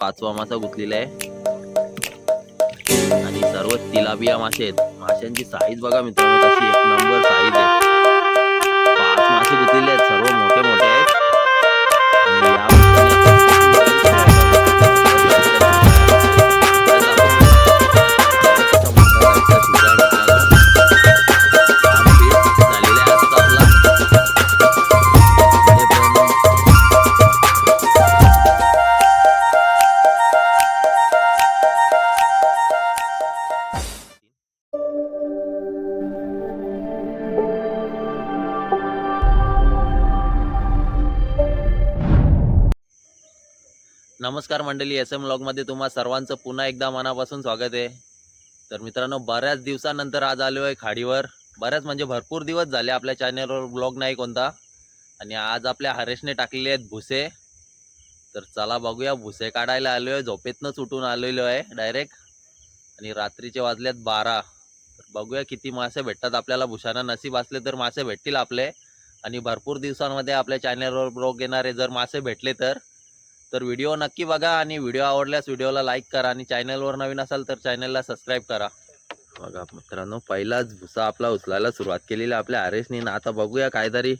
पाचवा मासा गुंतलेला आहे. आणि सर्व तिलाबिया मासे आहेत. माशांची साईज बघा मित्रांनो कशी एक नंबर साईज आहे. पाच मासे गुंतलेले आहेत सर्व मोठे मोठे आहेत. आणि या नमस्कार मंडळी एस एम ब्लॉगमध्ये तुम्हा सर्वांचं पुन्हा एकदा मनापासून स्वागत आहे. तर मित्रांनो बऱ्याच दिवसानंतर आज आलो आहे खाडीवर. बऱ्याच म्हणजे भरपूर दिवस झाले आपल्या चॅनलवर ब्लॉग नाही कोणता. आणि आज आपल्या हरेशने टाकलेले आहेत भुसे. तर चला बघूया भुसे काढायला आलो आहे झोपेतनंच उठून आलेलो आहे डायरेक्ट आणि रात्रीचे वाजल्यात बारा. तर बघूया किती मासे भेटतात आपल्याला. भुशाना नसीब असले तर मासे भेटतील आपले. आणि भरपूर दिवसांमध्ये आपल्या चॅनलवर ब्लॉग येणारे जर मासे भेटले तर. तर व्हिडिओ नक्की बघा आणि व्हिडिओ आवडल्यास व्हिडिओला लाईक करा आणि चॅनलवर नवीन असाल तर चॅनलला सबस्क्राईब करा. बघा मित्रांनो पहिलाच भुसा आपला उचलायला सुरुवात केलेली आपल्या आरेसनी ना आता बघूया काहीतरी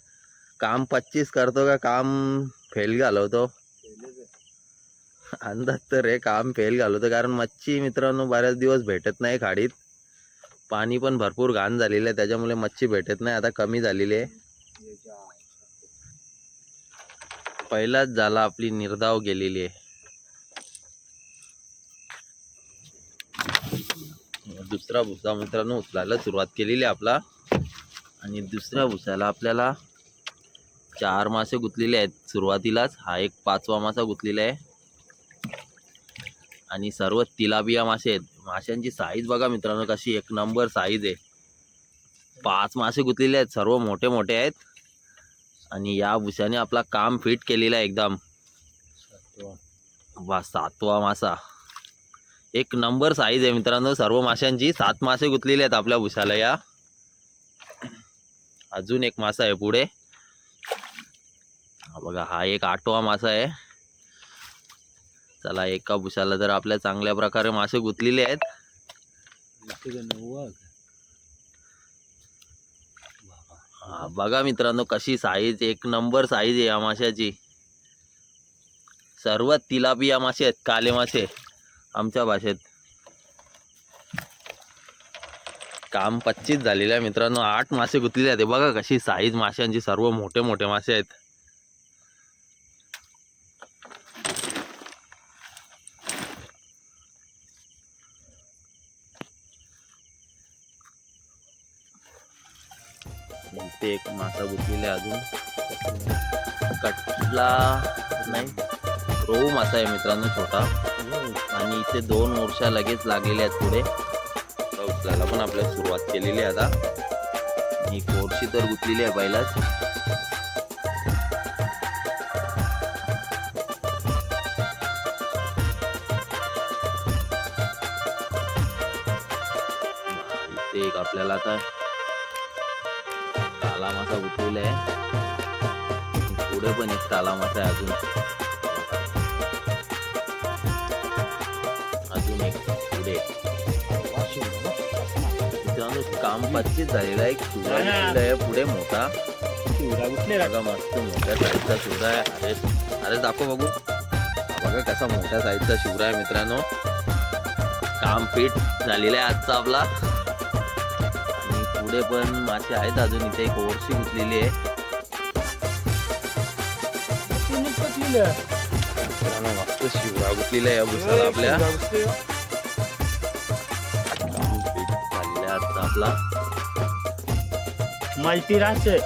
काम पच्चीस करतो का काम फेल घालवतो. अंदाज तर रे काम फेल घालवतो कारण मच्छी मित्रांनो बऱ्याच दिवस भेटत नाही खाडीत. पाणी पण भरपूर घाण झालेलं आहे त्याच्यामुळे मच्छी भेटत नाही. आता कमी झालेली आहे. पहिलाच झाला आपली निर्धाव गेलेली आहे. दुसरा भुसा मित्रांनो उचलायला सुरुवात केलेली आहे आपला. आणि दुसऱ्या भुसाला आपल्याला चार मासे गुंतलेले आहेत सुरुवातीलाच. हा एक पाचवा मासा गुंतलेला आहे. आणि सर्व तिलाबिया मासे आहेत. माशांची साईज बघा मित्रांनो कशी एक नंबर साईज आहे. पाच मासे गुंतलेले आहेत. सर्व मोठे मोठे आहेत. आणि या भुशाने आपला काम फिट केलेला आहे एकदम. वा सातवा मासा. एक नंबर साईज आहे मित्रांनो सर्व माशांची सात मासे गुंतलेले आहेत आपल्या भुशाला या. अजून एक मासा आहे पुढे. हा बघा हा एक आठवा मासा आहे. चला एका भुशाला तर आपल्या चांगल्या प्रकारे मासे गुंतलेले आहेत. हा बघा मित्रांनो कशी साईज एक नंबर साईज आहे या माशाची. सर्व तिलापिया मासे आहेत काले मासे आमच्या भाषेत. काम पच्चीस झालेलं आहे मित्रांनो आठ मासे गुंतलेले आहेत. बघा कशी साईज माशांची सर्व मोठे मोठे मासे आहेत. ते एक मासा गुंतलेला आहे अजून. कटला नाही रोहू मासा आहे मित्रांनो छोटा. आणि इथे दोन मोर्चा लगेच लागलेले आहेत पुढे. उचलायला पण आपल्याला सुरुवात केलेली आहे आता. ही कोरशी तर गुतलेली आहे पहिलाच. एक आपल्याला आता काला मासा आहे. पुढे पण एक काला मासा आहे अजून. अजून एक पुढे. मित्रांनो काम पच्चीस झालेला आहे. एक गुंतलेला आहे पुढे मोठा. बघा मस्त मोठ्या साईजचा शिवरा आहे. अरे अरे दाखव बघू. बघा कसा मोठ्या साईजचा शिवरा आहे मित्रांनो. काम फिट झालेला आहे आजचा आपला. पुढे पण मासे आहेत. अजून इथे एक ओरशी गुंतलेली आहे. शिवरा गुंतलेला आहे या भुसाला आपल्या. आपला. माहिती राहते.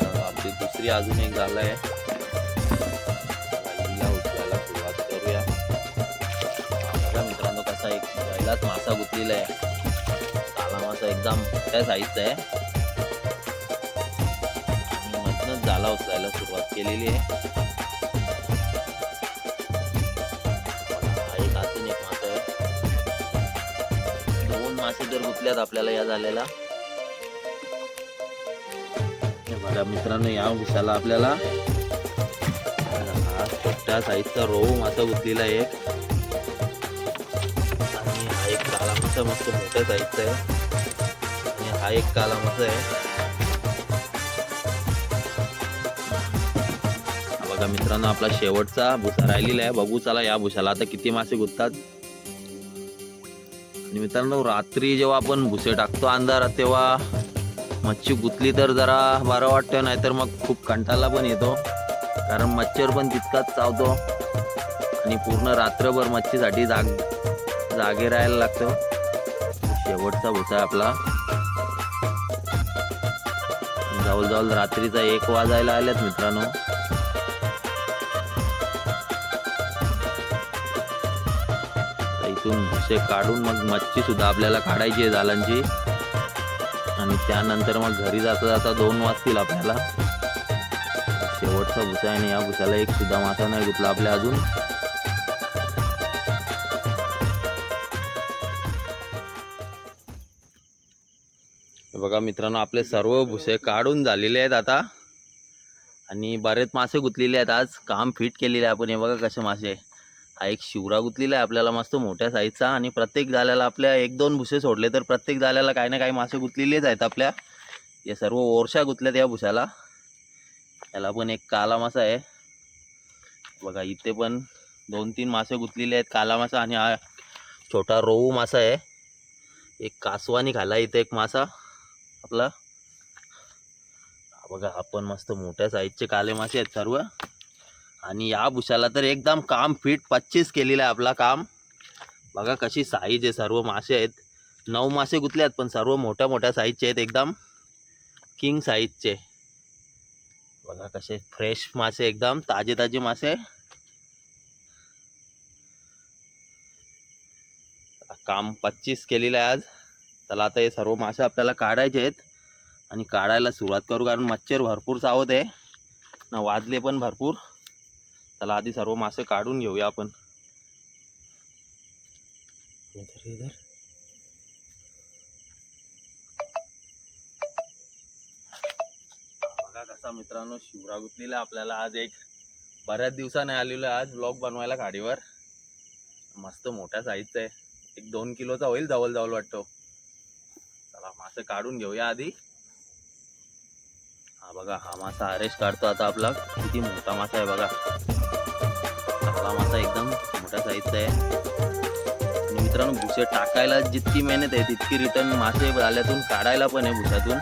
तर आपली दुसरी अजून एक झाला आहे. सुरुवात करूया. मित्रांनो कसा एक पहिलाच मासा गुंतलेला आहे. जाम मासा एकदम मोठ्या साईजचा आहे. आणि मधनच जाला उचलायला सुरुवात केलेली आहे. दोन मासे जर गुंतल्यात आपल्याला या झालेला. बघा मित्रांनो या उशाला आपल्याला छोट्या मोठ्या साईजचा रोहू मासा गुतलेला एक. आणि हा एक काला मासा मस्त मोठ्या साईजचा आहे. हा एक काला आहे. बघा मित्रांनो आपला शेवटचा भुसा राहिलेला आहे. बघू चला या भुसाला आता किती मासे गुंततात. आणि मित्रांनो रात्री जेव्हा आपण भुसे टाकतो अंधारात तेव्हा मच्छी गुतली तर जरा बरं वाटतं नाहीतर मग खूप कंटाळा पण येतो. कारण मच्छर पण तितकाच चावतो. आणि पूर्ण रात्रभर मच्छीसाठी जाग जागे राहायला लागतं. शेवटचा भुसा आपला. जवळजवळ रात्रीचा एक वाजायला आल्यात मित्रांनो. इथून भुसे काढून मग मच्छी सुद्धा आपल्याला काढायची आहे जालांची आणि त्यानंतर मग घरी जाता जाता दोन वाजतील आपल्याला. शेवटचा भुसा आहे आणि या भुसाला एक सुद्धा मासा नाही घेतला आपल्या अजून. बघा मित्रांनो आपले सर्व भुसे काढून झालेले आहेत आता. आणि बरेच मासे गुतलेले आहेत आज. काम फिट केलेले आहे आपण. हे बघा कसे मासे. हा एक शिवरा गुतलेला आहे आपल्याला मस्त मोठ्या साईजचा आणि प्रत्येक जाल्याला आपल्या एक दोन भुसे सोडले तर प्रत्येक जाल्याला काही ना काही मासे गुतलेलेच आहेत आपल्या. या सर्व ओरशा गुतल्यात या भुशाला याला पण एक काला मासा आहे. बघा इथे पण दोन तीन मासे गुतलेले आहेत काला मासा. आणि हा छोटा रोहू मासा आहे. एक कासवानी खाला इथे एक मासा. आपला. बघा आपण मस्त मोठ्या साईजचे काले मासे आहेत सर्व. आणि या भुशाला तर एकदम काम फिट पच्चीस केलेलं आहे आपला काम. बघा कशी साईज आहे सर्व मासे आहेत. नऊ मासे गुतले आहेत पण सर्व मोठ्या मोठ्या साईजचे आहेत एकदम. किंग साईजचे बघा कसे फ्रेश मासे एकदम ताजे ताजे मासे. काम पच्चीस केलेलं आहे आज. त्याला आता हे सर्व मासे आपल्याला काढायचे आहेत. आणि काढायला सुरुवात करू कारण मच्छर भरपूर चावत आहे. ना वाजले पण भरपूर. त्याला आधी सर्व मासे काढून घेऊया आपण. इधर इधर. बघा कसा मित्रांनो शिवरा गुतलेला आपल्याला आज एक. बऱ्याच दिवसाने आलेलो आज ब्लॉग बनवायला गाडीवर. मस्त मोठ्या साईजचा आहे. एक दोन किलोचा होईल जवळ जवळ वाटतो. मासे काढून घेऊया आधी. हा बघा हा मासा अरेस्ट काढतो आता आपला. किती मोठा मासा आहे बघा. चांगला मासा एकदम मोठा साईजचा आहे. आणि मित्रांनो भुसे टाकायला जितकी मेहनत आहे तितकी रिटर्न मासे आल्यातून काढायला पण आहे भुसातून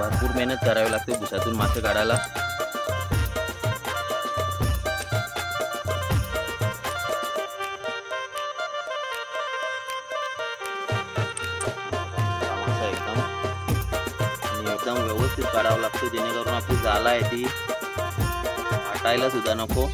भरपूर मेहनत करावी लागते भुसातून मासे काढायला. व्यवस्थित काढावं लागतो जेणेकरून आपली जाला आहे ती हटायला सुद्धा नको.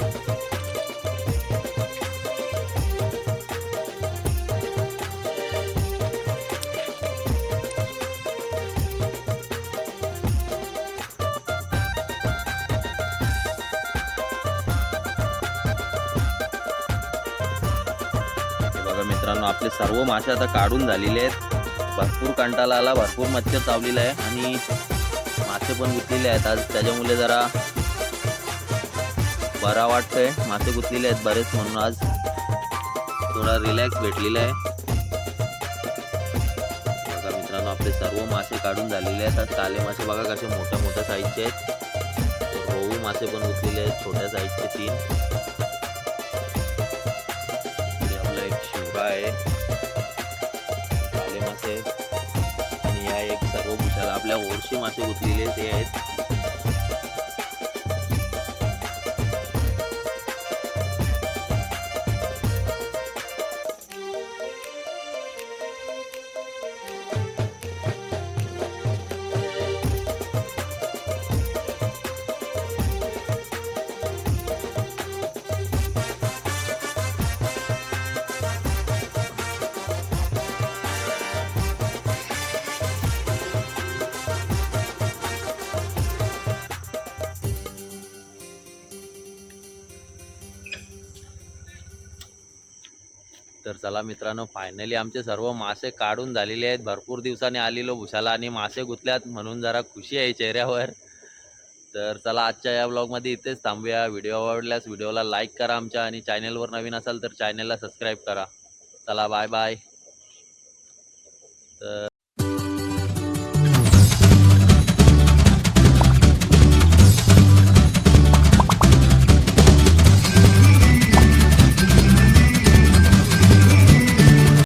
मित्रांनो आपले सर्व मासे आता काढून झालेले आहेत. भरपूर कंटाळा आला भरपूर मच्छर चावलेला आहे. आणि मासे पण गुतलेले आहेत. आज त्याच्यामुळे जरा बरा वाटतोय. मासे गुतलेले आहेत बरेच म्हणून आज थोडा रिलॅक्स भेटलेला आहे. बघा मित्रांनो आपले सर्व मासे काढून झालेले आहेत. आज काले मासे बघा कसे मोठ्या मोठ्या साईजचे आहेत. रोहू मासे पण गुतलेले आहेत छोट्या साईजचे तीन. आपल्या ओरशी मासे गुतलेले ते आहेत तर चला मित्रांनो फायनली आमचे सर्व मासे काढून झालेले आहेत. भरपूर दिवसांनी आलेलो भुसाला आणि मासे गुतल्यात म्हणून जरा खुशी आहे चेहऱ्यावर. तर चला आजच्या या ब्लॉगमध्ये इथेच थांबूया. व्हिडिओ आवडल्यास व्हिडिओला लाईक करा आमच्या आणि चॅनलवर नवीन असाल तर चॅनलला सबस्क्राईब करा. चला बाय बाय तर